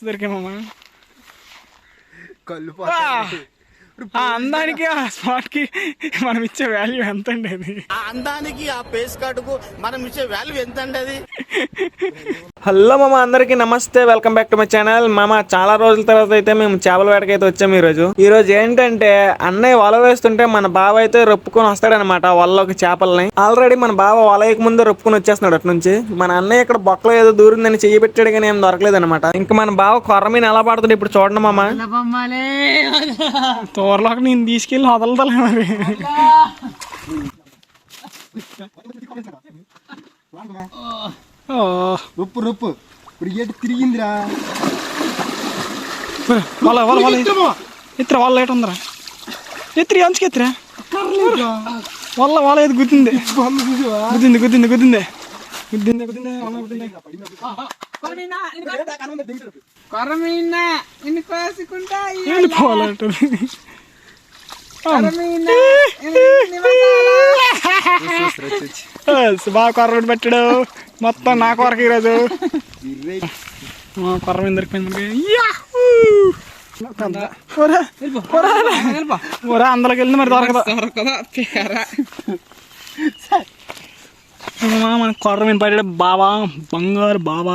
దొరికామమ్మా కళ్ళు ఆ! అందానికి ఆ స్పాట్కి మనం ఇచ్చే వాల్యూ ఎంత అండి అది? ఆ అందానికి ఆ పేస్ కార్డుకు మనం ఇచ్చే వాల్యూ ఎంత అండి అది? హలో మామ అందరికి నమస్తే. Welcome back to my channel మామ చాలా రోజుల తర్వాత అయితే మేము చేపల వేటకి అయితే వచ్చాము ఈ రోజు ఈ రోజు ఏంటంటే అన్నయ్య వల వేస్తుంటే మన బావ అయితే రొప్పుకొని వస్తాడనమాట వలలోకి చేపల్ని. ఆల్రెడీ మన బావ వలయక ముందు రొప్పుకొని వచ్చేస్తున్నాడు అటు నుంచి. మన అన్నయ్య ఇక్కడ బొక్కలో ఏదో దూరిందని చెయ్యి పెట్టాడు కానీ ఏం దొరకలేదు అనమాట ఇంకా మన బావ కొర్రమీన ఎలా పడుతుంది ఇప్పుడు చూడండి మామ. తోరలోకి నేను తీసుకెళ్ళి వదలతలే మరి. రొప్పు రొప్పు. ఇప్పుడు ఏటు తిరిగిందిరా? వాళ్ళ వాళ్ళ వాళ్ళ ఎత్తురా వాళ్ళ ఏట ఉందిరా? ఎత్తిరి అంచుకు ఎత్తిరా వాళ్ళ వాళ్ళ ఏది గుద్దింది? గుద్దింది గుద్దింది గుద్దింది. వాళ్ళ గుద్దింది. కొరమీన నిన్ను కోసుకుంటా వెళ్ళిపోవాలంటుంది బాగా కొర్ర పెట్టాడు. మొత్తం నా కొరకు ఈరోజు. కొర్ర మీద దొరికిపోయింది! ఒరే, వెళ్ళి మరి దొరకదు. మన కొర్ర మీద పడ్డాడు బాబా బంగారు బాబా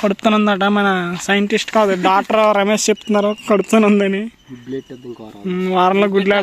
కడుపుతానుందట మన సైంటిస్ట్ కాదు డాక్టర్ రమేష్ చెప్తున్నారు. కడుపుతానుందని వారంలో గుడ్లు